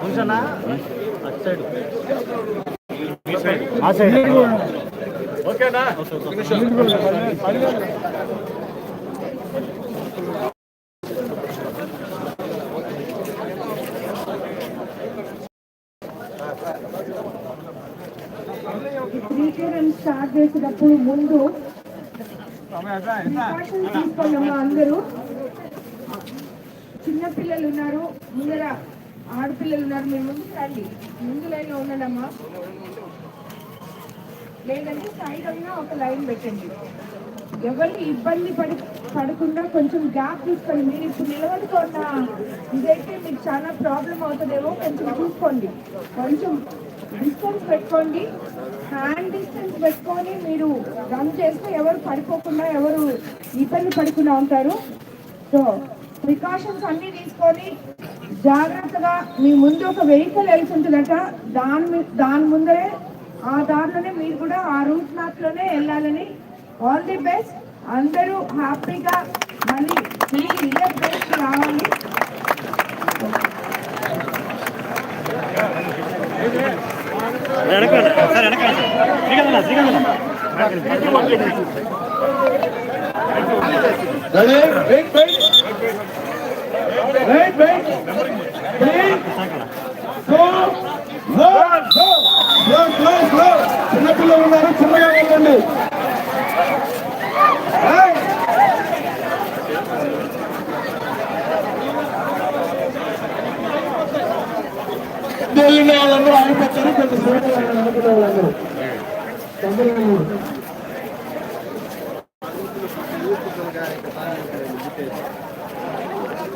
Funciona? శ్రీకరణ start చేసేటప్పుడు ముందు తీసుకోవాలమ్మా అందరూ. చిన్నపిల్లలు ఉన్నారు. ముందర ఆడపిల్లలు ఉన్నారు మీరు ముందు రండి. ముందు లైన్లో లేదంటే సైడ్ అయినా ఒక లైన్ పెట్టండి. ఎవరికి ఇబ్బంది పడి పడకుండా కొంచెం గ్యాప్ తీసుకోండి. మీరు ఇప్పుడు నిలబడుకోండా. ఇదైతే మీకు చాలా ప్రాబ్లం అవుతుందేమో కొంచెం చూసుకోండి. కొంచెం డిస్టెన్స్ పెట్టుకోండి. హ్యాండ్ డిస్టెన్స్ పెట్టుకొని మీరు రన్ చేస్తే ఎవరు పడిపోకుండా ఎవరు ఇబ్బంది పడకుండా ఉంటారు. సో ప్రికాషన్స్ అన్ని తీసుకొని జాగ్రత్తగా మీ ముందు ఒక వెహికల్ వెళ్తుంటుందట దాని దాని ముందరే ఆ దారిలోనే మీరు కూడా ఆ రూట్ మ్యాప్లోనే వెళ్ళాలని ఆల్ ది బెస్ట్. అందరూ హ్యాపీగా మళ్ళీ తిరిగి రావాలి. Ready? Wait, wait. Three, two, one, go. Slow, slow, చిన్నపిల్లలు ఉన్నారు చిన్నగా వెళ్ళండి వాళ్ళందరూ ఆగిపోతారు కొంచెం సేపు అనుకునే వాళ్ళందరూ